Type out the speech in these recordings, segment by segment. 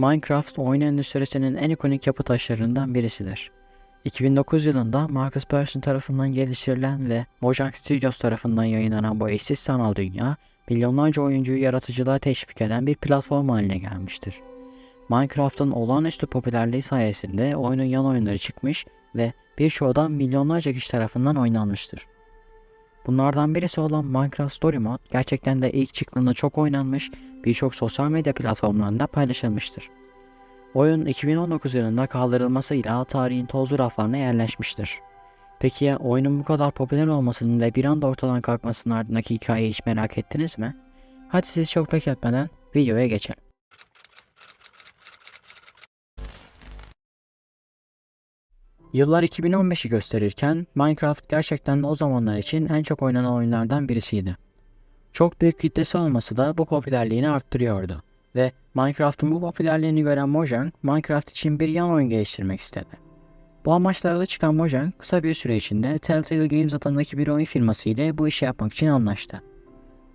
Minecraft oyun endüstrisinin en ikonik yapı taşlarından birisidir. 2009 yılında Marcus Persson tarafından geliştirilen ve Mojang Studios tarafından yayınlanan bu eşsiz sanal dünya, milyonlarca oyuncuyu yaratıcılığa teşvik eden bir platform haline gelmiştir. Minecraft'ın olağanüstü popülerliği sayesinde oyunun yan oyunları çıkmış ve birçoğu da milyonlarca kişi tarafından oynanmıştır. Bunlardan birisi olan Minecraft Story Mode gerçekten de ilk çıktığında çok oynanmış, birçok sosyal medya platformlarında paylaşılmıştır. Oyun 2019 yılında kaldırılmasıyla tarihin tozlu raflarına yerleşmiştir. Peki ya oyunun bu kadar popüler olmasının ve bir anda ortadan kalkmasının ardındaki hikayeyi hiç merak ettiniz mi? Hadi siz çok bekletmeden videoya geçelim. Yıllar 2015'i gösterirken Minecraft gerçekten o zamanlar için en çok oynanan oyunlardan birisiydi. Çok büyük kitlesi olması da bu popülerliğini arttırıyordu. Ve Minecraft'ın bu popülerliğini gören Mojang, Minecraft için bir yan oyun geliştirmek istedi. Bu amaçlarla çıkan Mojang, kısa bir süre içinde Telltale Games adındaki bir oyun firması ile bu işi yapmak için anlaştı.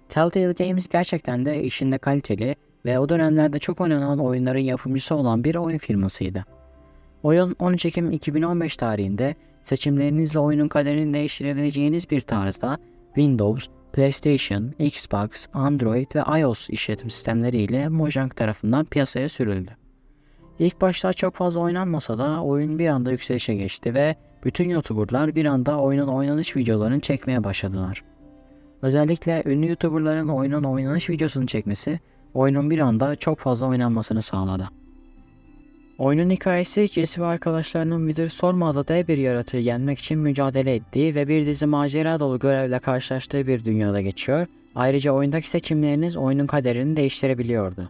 Telltale Games gerçekten de işinde kaliteli ve o dönemlerde çok oynanan oyunların yapımcısı olan bir oyun firmasıydı. Oyun 13 Ekim 2015 tarihinde seçimlerinizle oyunun kaderini değiştirebileceğiniz bir tarzda Windows, PlayStation, Xbox, Android ve iOS işletim sistemleriyle Mojang tarafından piyasaya sürüldü. İlk başta çok fazla oynanmasa da oyun bir anda yükselişe geçti ve bütün YouTuber'lar bir anda oyunun oynanış videolarını çekmeye başladılar. Özellikle ünlü YouTuber'ların oyunun oynanış videosunu çekmesi oyunun bir anda çok fazla oynanmasını sağladı. Oyunun hikayesi Jesse ve arkadaşlarının Wither Storm adlı dev bir yaratığı yenmek için mücadele ettiği ve bir dizi macera dolu görevle karşılaştığı bir dünyada geçiyor. Ayrıca oyundaki seçimleriniz oyunun kaderini değiştirebiliyordu.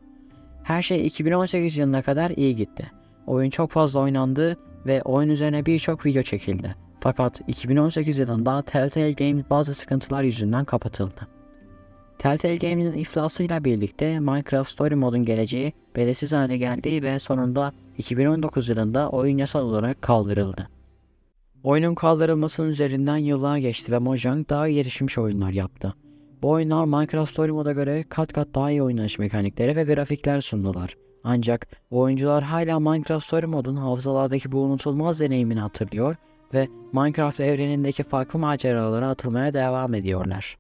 Her şey 2018 yılına kadar iyi gitti. Oyun çok fazla oynandı ve oyun üzerine birçok video çekildi. Fakat 2018 yılında Telltale Games bazı sıkıntılar yüzünden kapatıldı. Telltale Games'in iflasıyla birlikte Minecraft Story modun geleceği belirsiz hale geldi ve sonunda 2019 yılında oyun yasal olarak kaldırıldı. Oyunun kaldırılmasının üzerinden yıllar geçti ve Mojang daha gelişmiş oyunlar yaptı. Bu oyunlar Minecraft Story Mode'a göre kat kat daha iyi oynanış mekanikleri ve grafikler sundular. Ancak oyuncular hala Minecraft Story Mode'un hafızalardaki bu unutulmaz deneyimini hatırlıyor ve Minecraft evrenindeki farklı maceralara atılmaya devam ediyorlar.